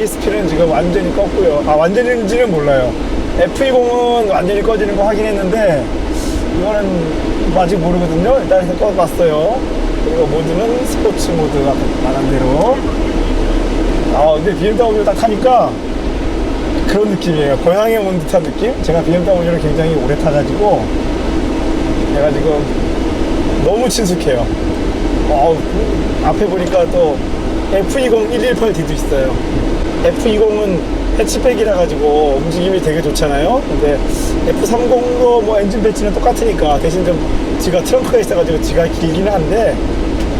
ESP는 지금 완전히 껐고요. 아, 완전인지는 몰라요. F20은 완전히 꺼지는 거 확인했는데, 이거는 아직 모르거든요. 일단 해서 꺼봤어요. 그리고 모드는 스포츠 모드 아까 말한 대로. 아, 근데 BMW 딱 타니까 그런 느낌이에요. 고향에 온 듯한 느낌? 제가 BMW를 굉장히 오래 타가지고, 제가 지금 너무 친숙해요. 어, 앞에 보니까 또 F20 118D도 있어요. F20은 해치백이라 가지고 움직임이 되게 좋잖아요. 근데 F30도 뭐 엔진 배치는 똑같으니까 대신 좀 뒤가 트렁크가 있어가지고 뒤가 길기는 한데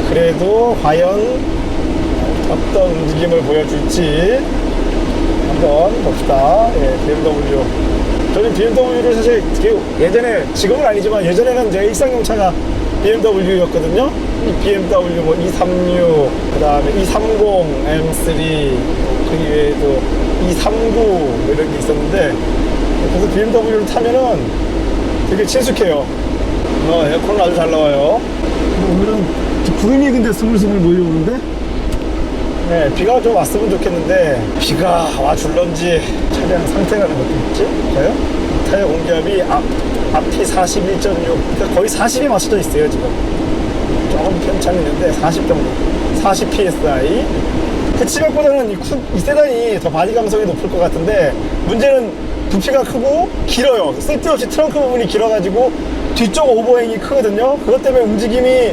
그래도 과연 어떤 움직임을 보여줄지 한번 봅시다. 예, BMW. 저는 BMW를 사실 예전에, 지금은 아니지만 예전에는 제 일상용 차가 BMW였거든요. 이 BMW 뭐 236, 그 다음에 230, M3, 그 외에도 239 이런 게 있었는데, 그래서 BMW를 타면은 되게 친숙해요. 어, 에어컨은 아주 잘 나와요. 오늘은 구름이 근데 스물스물 몰려오는데? 네, 비가 좀 왔으면 좋겠는데 비가 와줄런지 차량 상태가 어떻게 있지? 봐요? 타이어 공기압이 앞, 앞이 41.6 그러니까 거의 40에 맞춰져 있어요 지금 조금 편차는 있는데 40 정도 40 psi 해치백보다는 이, 쿠, 이 세단이 더 바디 감성이 높을 것 같은데 문제는 부피가 크고 길어요 쓸데없이 트렁크 부분이 길어가지고 뒤쪽 오버행이 크거든요 그것 때문에 움직임이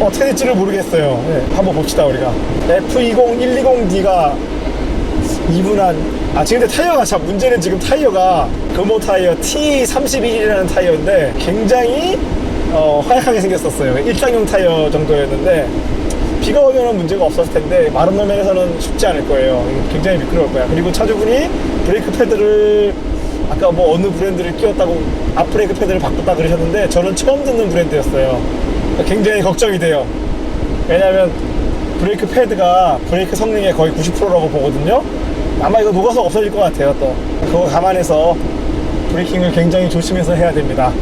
어떻게 될지를 모르겠어요. 네, 한번 봅시다 우리가. F20 120D가 2분한 아 지금 근데 타이어가 참 문제는 지금 타이어가 금호 타이어 T31이라는 타이어인데 굉장히 어, 화약하게 생겼었어요. 일상용 타이어 정도였는데 비가 오면 문제가 없었을 텐데 마른路面에서는 쉽지 않을 거예요. 굉장히 미끄러울 거야. 그리고 차주분이 브레이크 패드를 아까 뭐 어느 브랜드를 끼웠다고 앞브레이크 패드를 바꿨다 그러셨는데 저는 처음 듣는 브랜드였어요. 굉장히 걱정이 돼요. 왜냐하면 브레이크 패드가 브레이크 성능의 거의 90%라고 보거든요. 아마 이거 녹아서 없어질 것 같아요. 또 그거 감안해서 브레이킹을 굉장히 조심해서 해야 됩니다.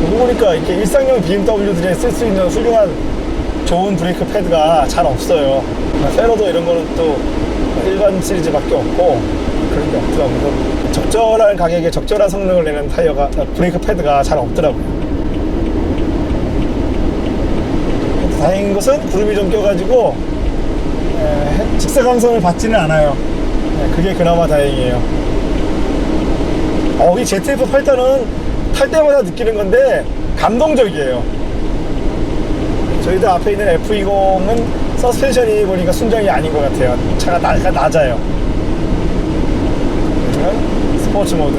보고 보니까 이렇게 일상용 BMW들에 쓸수 있는 훌륭한 좋은 브레이크 패드가 잘 없어요. 페러도 이런 거는 또 일반 시리즈밖에 없고 그런 게 없더라고요. 그래서 적절한 가격에 적절한 성능을 내는 타이어가 브레이크 패드가 잘 없더라고요. 다행인 것은 구름이 좀 껴가지고 에, 직사 감성을 받지는 않아요. 네, 그게 그나마 다행이에요. 어, 이 ZF 8단은 탈 때마다 느끼는 건데 감동적이에요. 저희들 앞에 있는 F20은 서스펜션이 보니까 순정이 아닌 것 같아요. 차가 나, 약간 낮아요. 스포츠 모드.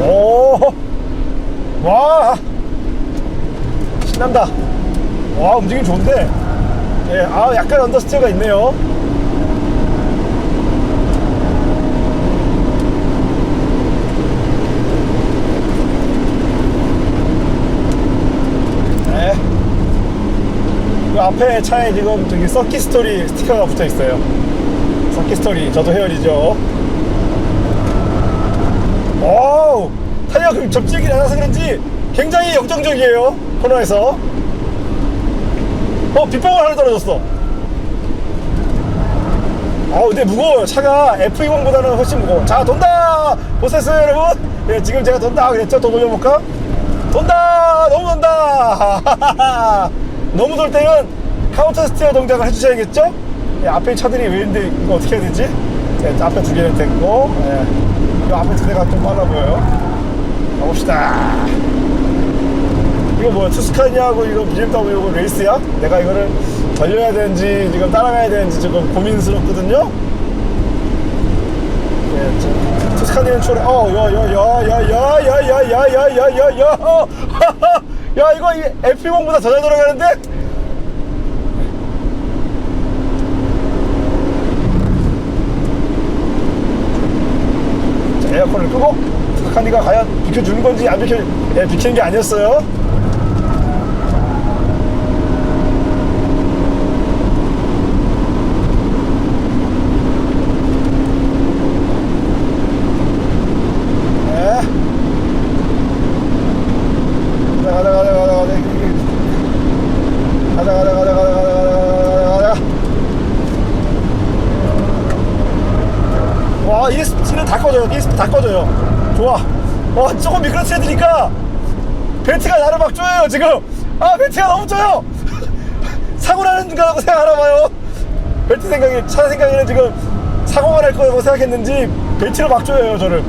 오, 와, 신난다. 와, 움직임 좋은데. 예, 아, 약간 언더스티어가 있네요. 네. 그 앞에 차에 지금 저기 서키 스토리 스티커가 붙어 있어요. 서키 스토리, 저도 헤어지죠. 오, 타이어 그 접지력이 낮아서 그런지 굉장히 역정적이에요. 코너에서. 어, 빗방울 하나 떨어졌어. 어, 근데 무거워요. 차가 F20보다는 훨씬 무거워. 자, 돈다! 보셨어요, 여러분? 네, 지금 제가 돈다 그랬죠? 더 돌려볼까? 돈다! 너무 돈다! 너무 돌 때는 카운터 스티어 동작을 해주셔야겠죠? 예, 앞에 차들이 왜 있는데 이거 어떻게 해야 되지? 예, 앞에 두 개는 됐고, 예. 이 앞에 두 개가 좀 빨라 보여요. 가봅시다. 이거 뭐야 투스카니하고 이거 BMW 이거 레이스야? 내가 이거를 돌려야 되는지 지금 따라가야 되는지 지금 고민스럽거든요. 예, 저, 투스카니는 초래. 어, 야야야야야야야야야야야 야. 야 이거 F1보다 더 잘 돌아가는데? 자, 에어컨을 끄고 투스카니가 과연 비켜주는 건지 안 비켜 예, 비키는 게 아니었어요. 네. ESP는 다 꺼져요. ESP 다 꺼져요. 좋아. 와, 조금 미끄러뜨려드니까 벨트가 나를 막 쪼여요, 지금. 아, 벨트가 너무 쪼여! 사고 나는 거라고 생각하나 봐요. 벨트 생각이, 차 생각에는 지금 사고가 날 거라고 생각했는지 벨트를 막 쪼여요, 저를.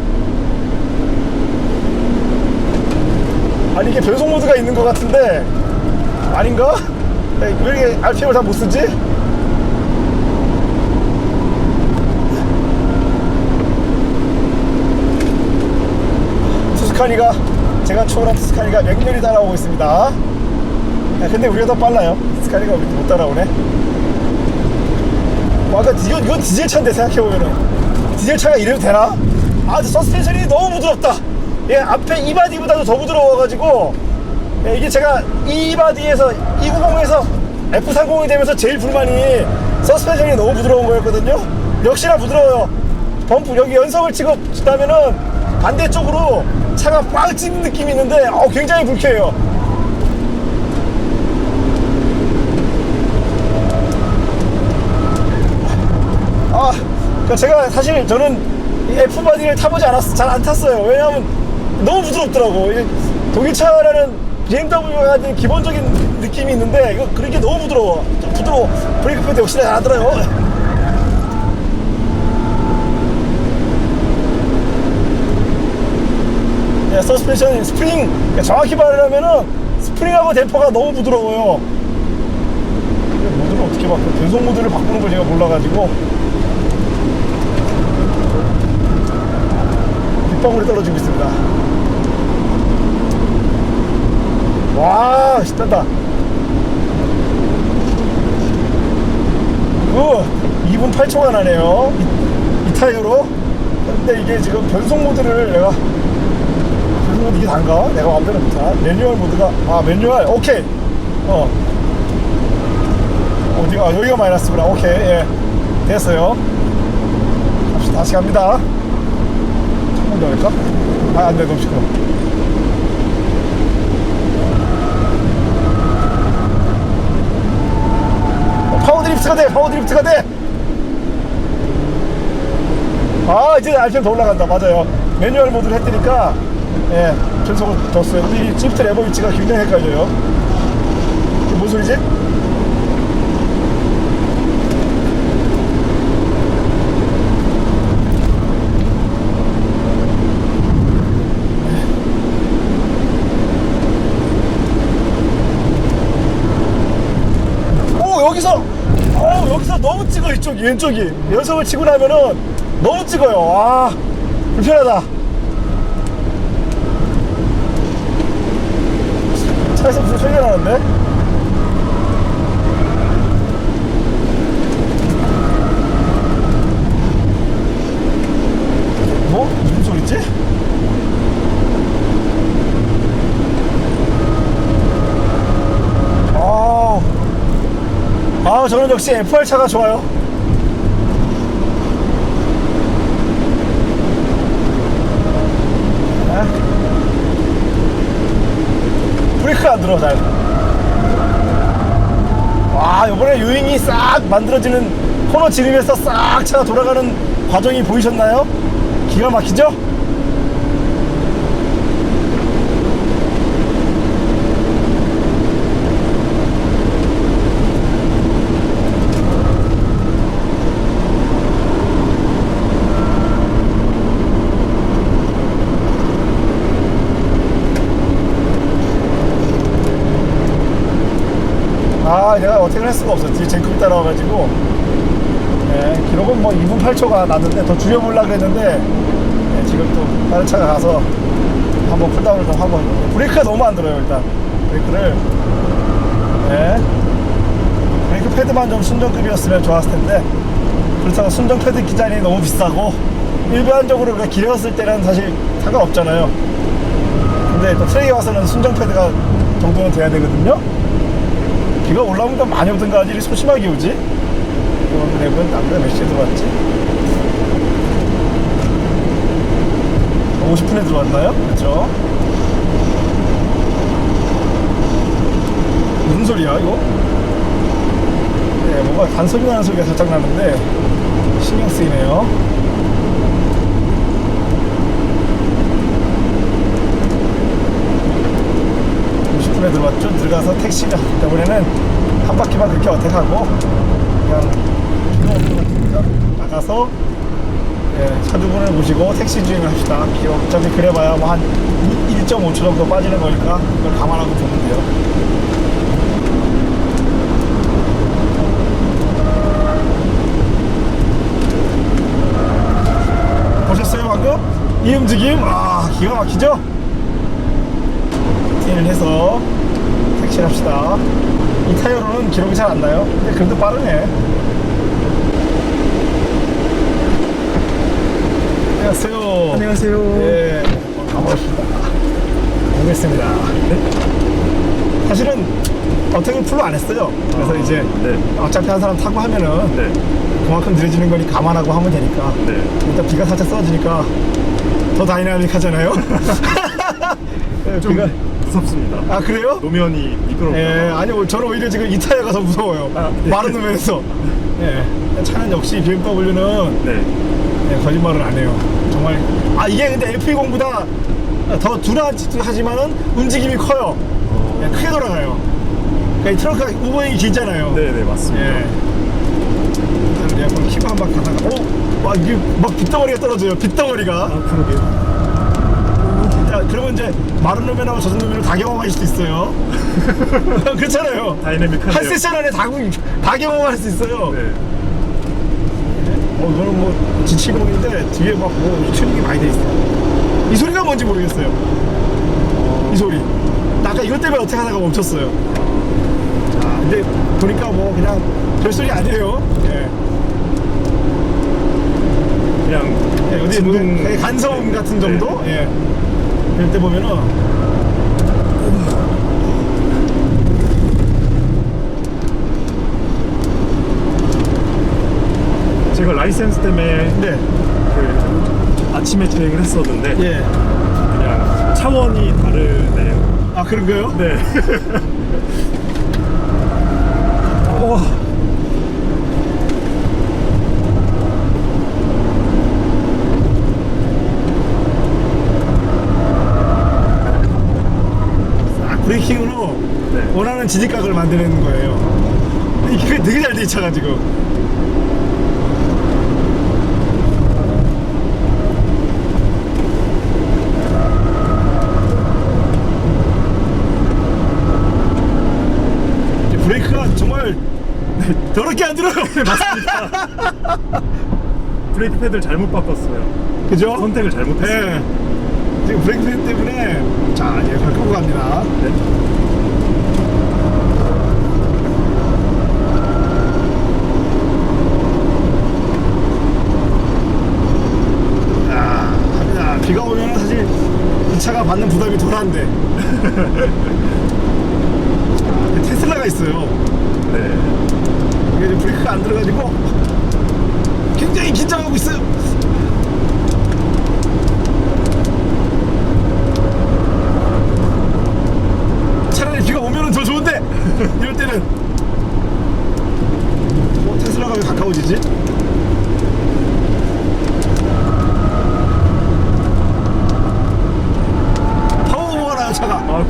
아니, 이게 변속 모드가 있는 것 같은데, 아닌가? 네, 왜 이렇게 RPM을 다 못 쓰지? 투 스카니가 제가 초월한 투스카니가 맹렬히 따라오고 있습니다. 야, 근데 우리가 더 빨라요. 스카니가 우리 못 따라오네. 와, 아까 이건, 이건 디젤 차인데 생각해보면은 디젤 차가 이래도 되나? 아, 저 서스펜션이 너무 부드럽다. 예, 앞에 이바디보다도 더 부드러워가지고 예, 이게 제가 이바디에서 290에서 F30이 되면서 제일 불만이 서스펜션이 너무 부드러운 거였거든요. 역시나 부드러워요. 범프 여기 연석을 치고 나면은 반대쪽으로 차가 꽉 찌는 느낌이 있는데 어, 굉장히 불쾌해요. 아, 그러니까 제가 사실 저는 이 F바디를 타보지 않았어. 잘 안 탔어요. 왜냐하면 너무 부드럽더라고. 이게 독일 차라는 BMW가 기본적인 느낌이 있는데 이거 그런 게 너무 부드러워. 좀 부드러워. 브레이크 패드 역시나 잘하더라고요. 서스펜션 스프링 그러니까 정확히 말하면은 스프링하고 댐퍼가 너무 부드러워요. 모드를 어떻게 바꿔? 변속 모드를 바꾸는 걸 제가 몰라가지고 빗방울이 떨어지고 있습니다. 와, 신난다. 그 2분 8초가 나네요. 이, 이 타이어로. 근데 이게 지금 변속 모드를 내가 이게 단가? 내가 마음대로 못하. 매뉴얼 모드가 아 매뉴얼 오케이. 어 어디가 아, 여기가 마이너스구나. 오케이 예 됐어요. 다시 다시 갑니다. 조금 더 할까? 아 안돼 너무 시끄러. 파워 드리프트가 돼 파워 드리프트가 돼. 아 이제 RPM 더 올라간다 맞아요 매뉴얼 모드를 했으니까 예 변속을 뒀어요. 근데 이 시프트 레버 위치가 굉장히 헷갈려요. 이게 뭔 소리지? 오 여기서 어 여기서 너무 찍어 이쪽 왼쪽이. 연속을 치고 나면은 너무 찍어요. 와 불편하다 차에서 무슨 소리가 나는데 뭐? 무슨 소리지? 아 아, 저는 역시 FR 차가 좋아요. 네. 브레이크가 안 들어, 잘. 와, 이번에 유잉이 싹 만들어지는 코너 지르면서 싹 차가 돌아가는 과정이 보이셨나요? 기가 막히죠? 아, 내가 어떻게 할 수가 없었지. 젠급이 따라와가지고. 네, 기록은 뭐 2분 8초가 났는데 더 줄여보려고 했는데 네, 지금 또 다른 차가 가서 한번 쿨다운을 좀 하고 브레이크가 너무 안 들어요 일단 브레이크를 네. 브레이크 패드만 좀 순정급이었으면 좋았을 텐데 그렇다고 순정 패드 기장이 너무 비싸고 일반적으로 우리가 길에 갔을 때는 사실 상관없잖아요 근데 또 트랙에 와서는 순정 패드가 정도는 돼야 되거든요 비가 올라오니까 많이 오던가 하지 소심하게 오지? 이번 랩은 남자 몇 시에 들어왔지? 50분에 들어왔나요? 그쵸? 무슨 소리야 이거? 네 뭔가 단소리 나는 소리가 살짝 나는데 신경 쓰이네요 들어왔죠. 들어가서 택시를 이번에는 한 바퀴만 그렇게 어택하고 그냥 필요 없는 것 같으니까 나가서 예, 차주분을 모시고 택시 주행을 합시다. 기어 어차피 그래봐야 뭐 한 1.5초 정도 빠지는 거니까 그걸 감안하고 보면 돼요. 보셨어요 방금? 이 움직임? 아 기가 막히죠? TN을 해서 택시를 합시다 이 타이어로는 기록이 잘 안 나요 근데 그래도 빠르네 안녕하세요 안녕하세요. 예 반갑습니다 오겠습니다 사실은 어택을 풀로 안 했어요 그래서 이제 네. 어차피 한 사람 타고 하면은 네. 그만큼 느려지는 거니 감안하고 하면 되니까 네. 일단 비가 살짝 쏟아지니까 더 다이나믹 하잖아요. 네, 좀 비가 무섭습니다. 아 그래요? 노면이 미끄럽다. 예, 아니 뭐 저는 오히려 지금 이 타이어가 더 무서워요. 아, 네. 마른 노면에서. 예, 차는 역시 BMW는 네. 예, 거짓말을 안 해요. 정말 아 이게 근데 F20보다 더 둔하지만은 움직임이 커요. 예, 크게 돌아가요. 그러니까 이 트렁크가 우버행이 길잖아요. 네, 네, 맞습니다. 예. 일단 에어컨 키고 한 바퀴 가다가 오! 와 이게 막 빗덩어리가 떨어져요 빗덩어리가 아, 그러게요. 자 그러면 이제 마른 노면하고 젖은 노면을 다 경험할 수도 있어요 그렇잖아요 다이내믹한데요. 한 세션 안에 다, 구- 다 경험할 수 있어요 네. 어 이거는 뭐 G70인데 뒤에 막뭐 튜닝이 많이 돼 있어요 이 소리가 뭔지 모르겠어요 이 소리 나 아까 이것 때문에 어떻게 하다가 멈췄어요 자 근데 보니까 뭐 그냥 별 소리 아니에요 예. 그냥 예, 어디 뭐, 예, 간성 같은 정도? 예. 이럴 때 보면은 제가 라이센스 때문에 네. 그 아침에 주행을 했었는데 예. 그냥 차원이 다르네요. 아 그런 거요? 네. 어. 브레이킹으로 네. 원하는 지직각을 만드는 거예요. 이게 되게 잘돼이 차가 지금. 이 브레이크가 정말 더럽게 안 들어요. 맞습니다. 브레이크 패드를 잘못 바꿨어요. 그죠? 선택을 잘못했어요. 네. 지금 브레이크 때문에 자 이제 발 끄고 갑니다. 네. 아, 갑니다. 비가 오면 사실 이 차가 받는 부담이 덜한데. 자, 테슬라가 있어요. 네. 이게 브레이크가 안 들어가지고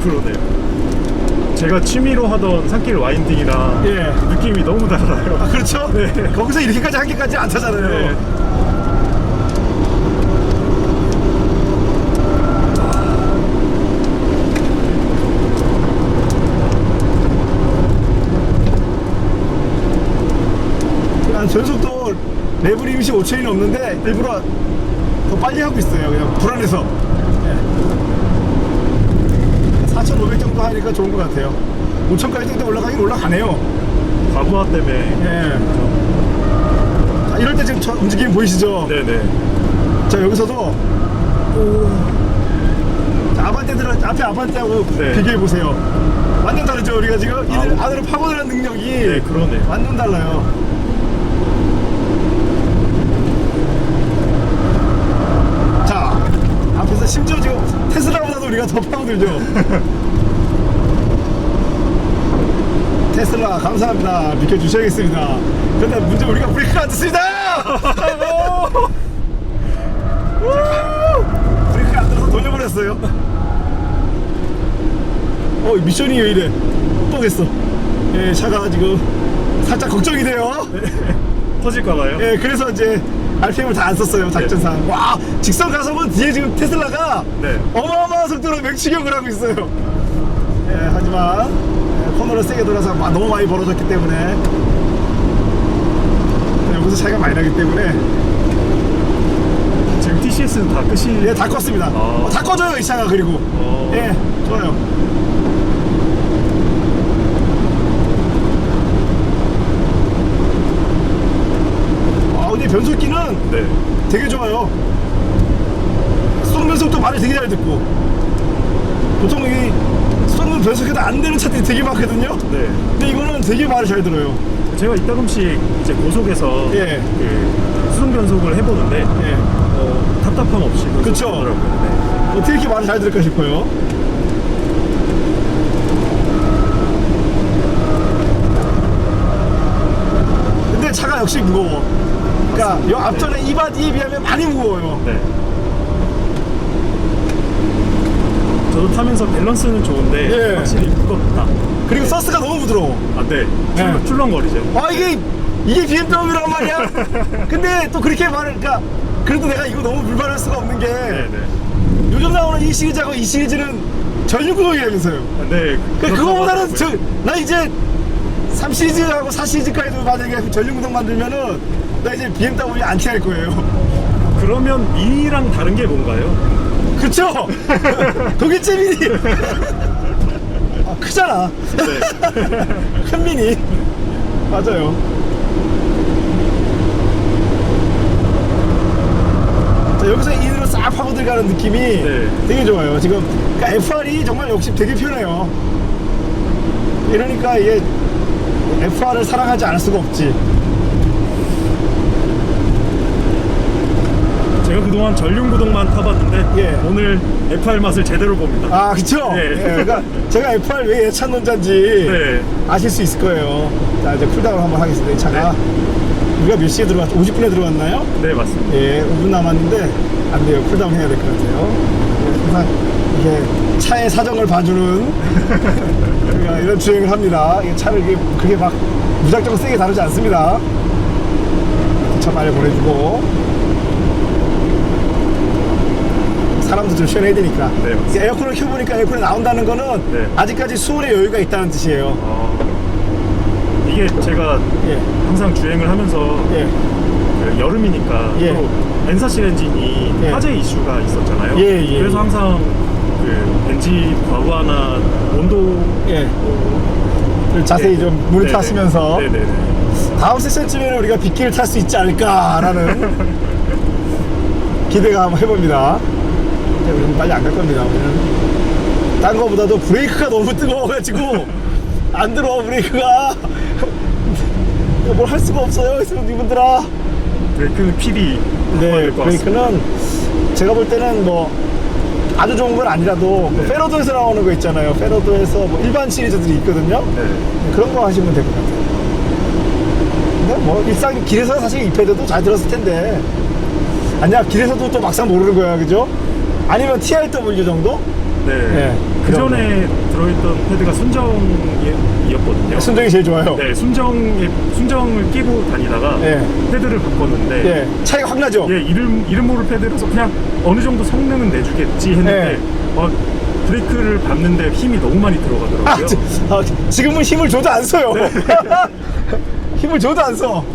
100%네요. 제가 취미로 하던 산길 와인딩이랑 예. 느낌이 너무 달라요. 아, 그렇죠? 네. 거기서 이렇게까지 한 개까지 안 타잖아요. 네. 전속도 레브리 임시 5천이 넘는데 일부러 더 빨리 하고 있어요. 그냥 불안해서. 예. 정도 하니까 좋은 것 같아요. 5천까지 정도 올라가긴 올라가네요. 과부하 때문에. 예. 자, 이럴 때 지금 저 움직임 보이시죠? 네네. 자, 여기서도 자, 아반떼들 앞에 아반떼하고 네. 비교해 보세요. 완전 다르죠? 우리가 지금 이 아. 안으로 파고드는 능력이 네, 그러네요. 완전 달라요. 자, 앞에서 심지어 지금 테슬라보다도 우리가 더 파고들죠. 테슬라 감사합니다. 비켜주셔야겠습니다. 그런데 문제 우리가 브레이크를 안 듣습니다. 브레이크 안 들어서 돌려버렸어요. 어 미션이 왜 이래 뻥했어 예 차가 지금 살짝 걱정이 돼요 터질까봐요? 예 그래서 이제 RPM을 다 안 썼어요 작전상 와 직선 가속은 뒤에 지금 테슬라가 네. 어마어마한 속도로 맹추격을 하고 있어요 예, 코너를 세게 돌아서 마- 너무 많이 벌어졌기 때문에 여기서 차이가 많이 나기 때문에 지금 TCS는 다 끝이. 예 다 껐습니다 아. 어, 다 꺼져요 이 차가 그리고 어. 예 좋아요 아 근데 변속기는 네. 되게 좋아요. 쏘는 속도 말을 되게 잘 듣고. 보통 이 쏘는 변속해도 안 되는 차들이 되게 많거든요. 네. 근데 이거는 되게 말을 잘 들어요. 제가 이따금씩 이제 고속에서 예. 그 수동 변속을 해보는데 예. 어, 답답함 없이 그쵸. 더라고요 어떻게 이렇게 말을 잘 들을까 싶어요. 근데 차가 역시 무거워. 그러니까 이 앞전에 이바디에 비하면 많이 무거워요. 네. 네. 저도 타면서 밸런스는 좋은데 예. 확실히 무겁다. 그리고 서스가 너무 부드러워. 아, 네. 네. 출, 출렁거리죠. 아 이게 이게 BMW란 말이야? 근데 또 그렇게 말을 그러니까 그래도 내가 이거 너무 불만할 수가 없는 게 네, 네. 요즘 나오는 이 시리즈하고 이 시리즈는 전륜구동이라면서요. 아, 네. 그 그렇다고 그거보다는 저. 나 이제 3 시리즈하고 4 시리즈까지도 만약에 전륜구동 만들면은 나 이제 BMW 안티 할 거예요. 그러면 미니랑 다른 게 뭔가요? 그쵸? 독일제 미니. 아, 크잖아. 네. 큰 미니. 맞아요. 자, 여기서 인으로 싹 파고 들어가는 느낌이 네. 되게 좋아요. 지금 그러니까 FR이 정말 역시 되게 편해요. 이러니까 이게 FR을 사랑하지 않을 수가 없지. 제가 그동안 전륜구동만 타봤는데 예. 오늘 FR 맛을 제대로 봅니다. 아, 그쵸? 네. 예, 그러니까 제가 FR 왜 예찬론자인지 네. 아실 수 있을 거예요. 자, 이제 쿨다운 한번 하겠습니다. 이 차가. 우리가 몇 시에 들어왔죠? 50분에 들어왔나요? 네, 맞습니다. 예, 5분 남았는데 안 돼요. 쿨다운 해야 될 것 같아요. 예, 항상 이게 차의 사정을 봐주는 우리가 이런 주행을 합니다. 이게 차를 이게 그게 막 무작정 세게 다루지 않습니다. 차 빨리 보내주고 사람도 좀 시원해야 되니까. 네, 맞습니다. 에어컨을 켜보니까 에어컨이 나온다는 거는 네. 아직까지 수온의 여유가 있다는 뜻이에요. 어, 이게 제가 예, 항상 주행을 하면서 예, 그 여름이니까 예. 또 엔사실 엔진이 예. 화재 이슈가 있었잖아요. 예, 예, 그래서 예. 항상 그 엔진 과부하나 온도 예. 뭐, 자세히 예. 좀 모니터하시면서 네네네. 다음 세션쯤에는 우리가 빗길을 탈수 있지 않을까라는 기대가 한번 해봅니다. 우리는 빨리 안 갈 겁니다. 우리는 딴 거보다도 브레이크가 너무 뜨거워가지고 안 들어 브레이크가 뭘 할 수가 없어요. 이분들아. 브레이크는 필히 네. 브레이크는 제가 볼 때는 뭐 아주 좋은 건 아니라도 뭐 네. 페러도에서 나오는 거 있잖아요. 페러도에서 뭐 일반 시리즈들이 있거든요. 네. 그런 거 하시면 될 것 같아요. 근데 뭐 일상 길에서 사실 이 패드도 잘 들었을 텐데 아니야 길에서도 또 막상 모르는 거야 그죠? 아니면 TRW 정도? 네. 네, 그 전에 들어있던 패드가 순정이었거든요. 순정이 제일 좋아요. 네, 순정에 순정을 끼고 다니다가 네. 패드를 바꿨는데 예, 차이가 확 나죠. 예, 이름 이름 모를 패드라서 그냥 어느 정도 성능은 내주겠지 했는데 네. 어, 브레이크를 밟는데 힘이 너무 많이 들어가더라고요. 아, 지, 아, 지금은 힘을 줘도 안 써요. 네. 힘을 줘도 안 써.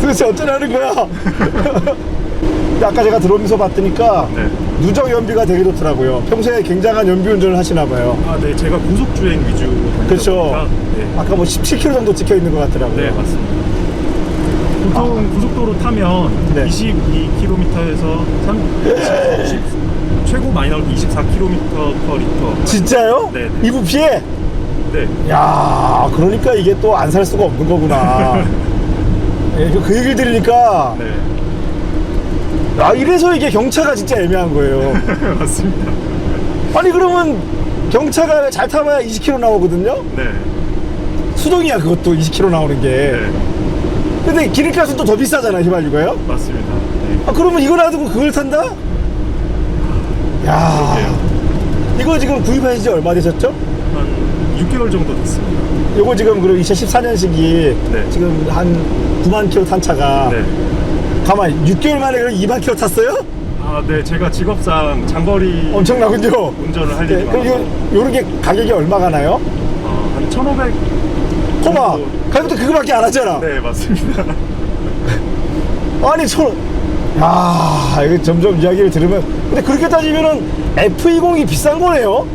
도대체 어쩌라는 거야? 근데 아까 제가 들어오면서 봤더니까 네. 누적 연비가 되게 좋더라고요. 평소에 굉장한 연비 운전을 하시나 봐요. 아, 네, 제가 고속 주행 위주. 그렇죠. 네. 아까 뭐 17km 정도 찍혀 있는 것 같더라고요. 네, 맞습니다. 보통 고속도로 타면 네. 22km에서 3, 20, 20, 최고 많이 나올 때 24km per 리터. 진짜요? 네, 네. 이부 피해? 네. 야, 그러니까 이게 또 안 살 수가 없는 거구나. 예, 그 얘기를 들으니까 네. 아 이래서 이게 경차가 진짜 애매한 거예요. 맞습니다. 아니 그러면 경차가 잘 타봐야 20km 나오거든요. 네. 수동이야 그것도 20km 나오는 게. 네. 근데 기름값은 또 더 비싸잖아 휘발유가요. 맞습니다. 네. 아 그러면 이거 놔두고 그걸 탄다? 야. 이거 지금 구입하신 지 얼마 되셨죠? 한 6개월 정도 됐습니다. 요거 지금 그럼 2014년식이 네. 지금 한 9만 킬로 탄 차가 네. 가만 6개월 만에 그럼 2만 킬로 탔어요? 아, 네. 제가 직업상 장거리 엄청나군요. 운전을 할 네, 일이 그럼 많아서 요, 요렇게 가격이 얼마가 나요? 어, 한 1,500. 코마 정도. 가격도 그거밖에 안 하잖아. 네, 맞습니다. 아니 저, 야 이거 점점 이야기를 들으면 근데 그렇게 따지면은 F20이 비싼 거네요.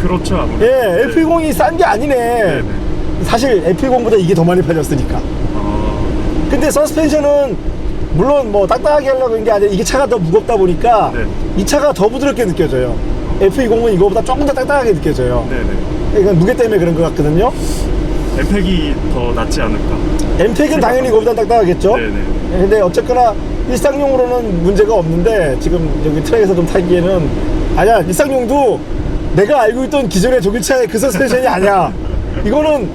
그렇죠, 아무래도. 예, 네. F20이 싼 게 아니네. 네, 네. 사실 F20보다 이게 더 많이 팔렸으니까. 어, 근데 서스펜션은 물론 뭐 딱딱하게 하려고 한게 아니라 이게 차가 더 무겁다 보니까 네. 이 차가 더 부드럽게 느껴져요. F20은 이거보다 조금 더 딱딱하게 느껴져요. 네네. 이건 무게 때문에 그런 것 같거든요. 엠팩이 더 낫지 않을까. 엠팩은 당연히 이거보다 딱딱하겠죠. 네네. 근데 어쨌거나 일상용으로는 문제가 없는데 지금 여기 트랙에서 좀 타기에는 아니야 일상용도 내가 알고 있던 기존의 독일차의 그 서스펜션이 아니야. 이거는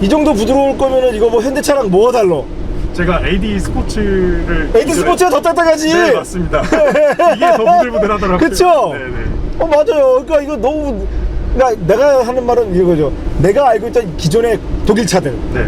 이 정도 부드러울 거면은 이거 뭐 현대차랑 뭐가 달라? 제가 AD 스포츠를. 에이드 스포츠가 더 딱딱하지. 네, 맞습니다. 이게 더 부들부들하더라고요. 그쵸? 네네. 어 맞아요. 그러니까 이거 너무 그러니까 내가 하는 말은 이거죠. 내가 알고 있던 기존의 독일 차들 네,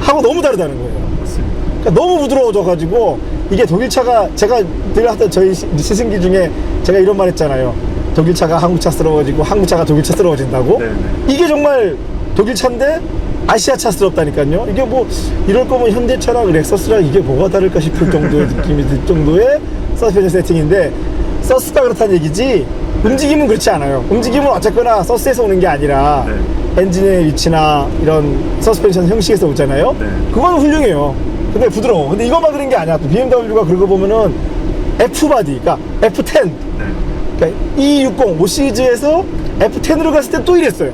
하고 너무 다르다는 거예요. 맞습니다. 그러니까 너무 부드러워져가지고 이게 독일 차가 제가 늘 하던 저희 시- 스승기 중에 제가 이런 말 했잖아요. 독일 차가 한국 차스러워지고 한국 차가 독일 차스러워진다고. 네네. 이게 정말 독일 차인데 아시아 차스럽다니까요. 이게 뭐 이럴 거면 현대차랑 렉서스랑 이게 뭐가 다를까 싶을 정도의 느낌이 들 정도의 서스펜션 세팅인데 서스가 그렇다는 얘기지 움직임은 그렇지 않아요. 움직임은 어쨌거나 서스에서 오는 게 아니라 네. 엔진의 위치나 이런 서스펜션 형식에서 오잖아요. 네. 그건 훌륭해요. 근데 부드러워. 근데 이것만 그런 게 아니야. 또 BMW가 그러고 보면은 F바디, 그러니까 F10, 네. 그러니까 E60, 5 시리즈에서 F10으로 갔을 때 또 이랬어요.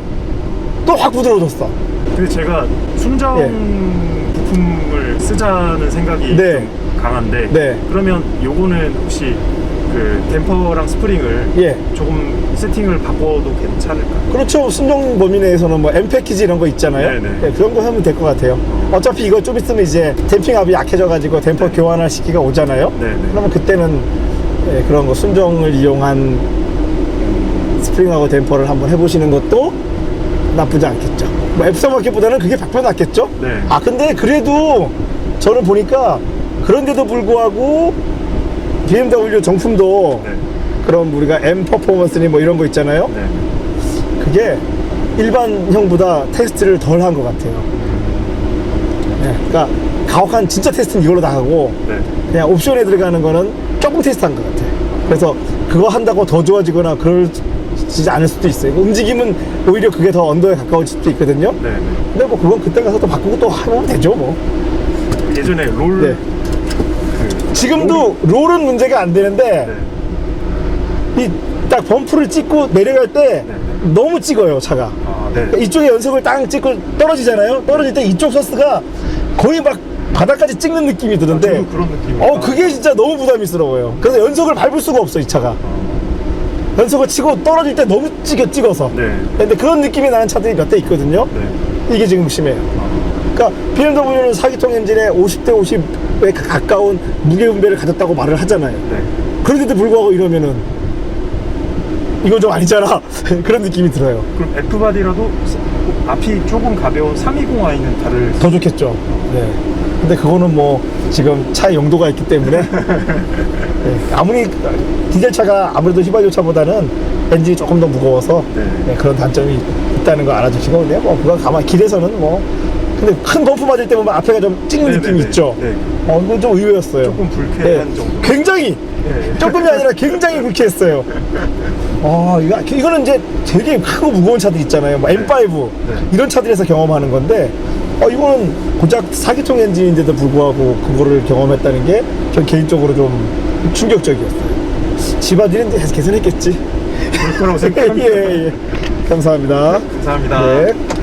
또 확 부드러워졌어. 근데 제가 순정 예. 부품을 쓰자는 생각이 네. 좀 강한데 네. 그러면 요거는 혹시 그 댐퍼랑 스프링을 예. 조금 세팅을 바꿔도 괜찮을까요? 그렇죠. 순정 범위 내에서는 뭐 M 패키지 이런 거 있잖아요. 네네. 예, 그런 거 하면 될 것 같아요. 어차피 이거 좀 있으면 이제 댐핑압이 약해져가지고 댐퍼 교환할 시기가 오잖아요. 네네. 그러면 그때는 예, 그런 거 순정을 이용한 스프링하고 댐퍼를 한번 해보시는 것도 나쁘지 않겠죠. 뭐 F3 마켓보다는 그게 100배 낫겠죠? 네. 아, 근데 그래도 저는 보니까 그런데도 불구하고 BMW 정품도 네. 그런 우리가 M 퍼포먼스니 뭐 이런 거 있잖아요. 네. 그게 일반형보다 테스트를 덜 한 것 같아요. 네, 그러니까 가혹한 진짜 테스트는 이걸로 나가고 네. 그냥 옵션에 들어가는 거는 조금 테스트한 것 같아요. 그래서 그거 한다고 더 좋아지거나 그 러지 않을 수도 있어요. 움직임은 오히려 그게 더 언더에 가까워질 수도 있거든요. 네. 네. 근데 뭐 그건 그때 가서 또 바꾸고 또 하면 되죠 뭐. 예전에 롤 네. 그 지금도 롤은 문제가 안 되는데 네. 이 딱 범프를 찍고 내려갈 때 네. 너무 찍어요 차가. 아, 네. 그러니까 이쪽에 연속을 딱 찍고 떨어지잖아요. 떨어질 때 이쪽 서스가 거의 막 바닥까지 찍는 느낌이 드는데, 아, 저도 그런 느낌. 어 그게 진짜 너무 부담스러워요. 그래서 연속을 밟을 수가 없어 이 차가. 연속을 치고 떨어질 때 너무 찍어 찍어서. 네. 근데 그런 느낌이 나는 차들이 몇 대 있거든요. 네. 이게 지금 심해요. 그러니까 BMW는 4기통 엔진에 50대 50에 가까운 무게 분배를 가졌다고 말을 하잖아요. 네. 그런데도 불구하고 이러면은 이건 좀 아니잖아. 그런 느낌이 들어요. 그럼 F 바디라도 앞이 조금 가벼운 320i는 다를 더 좋겠죠. 네. 근데 그거는 뭐 지금 차의 용도가 있기 때문에 네. 아무리 디젤 차가 아무래도 휘발유 차보다는 엔진이 조금 더 무거워서 네. 네, 그런 단점이 있다는 거 알아주시고 근데 뭐 그거 가만 길에서는 뭐 근데 큰 범프 맞을 때 보면 앞에가 좀 찍는 네, 느낌이 네, 네. 있죠. 네. 어, 이건 좀 의외였어요. 조금 불쾌한 정도. 굉장히 네. 조금이 아니라 굉장히 불쾌했어요. 아, 이거, 이거는 이제 되게 크고 무거운 차들 있잖아요. 뭐 M5 네. 이런 차들에서 경험하는 건데, 어, 이거는 고작 4기통 엔진인데도 불구하고 그거를 경험했다는 게 전 개인적으로 좀 충격적이었어요. 집안일은 개선했겠지. 그럴 거라고 생각합니다. 예, 예. 감사합니다. 감사합니다. 네.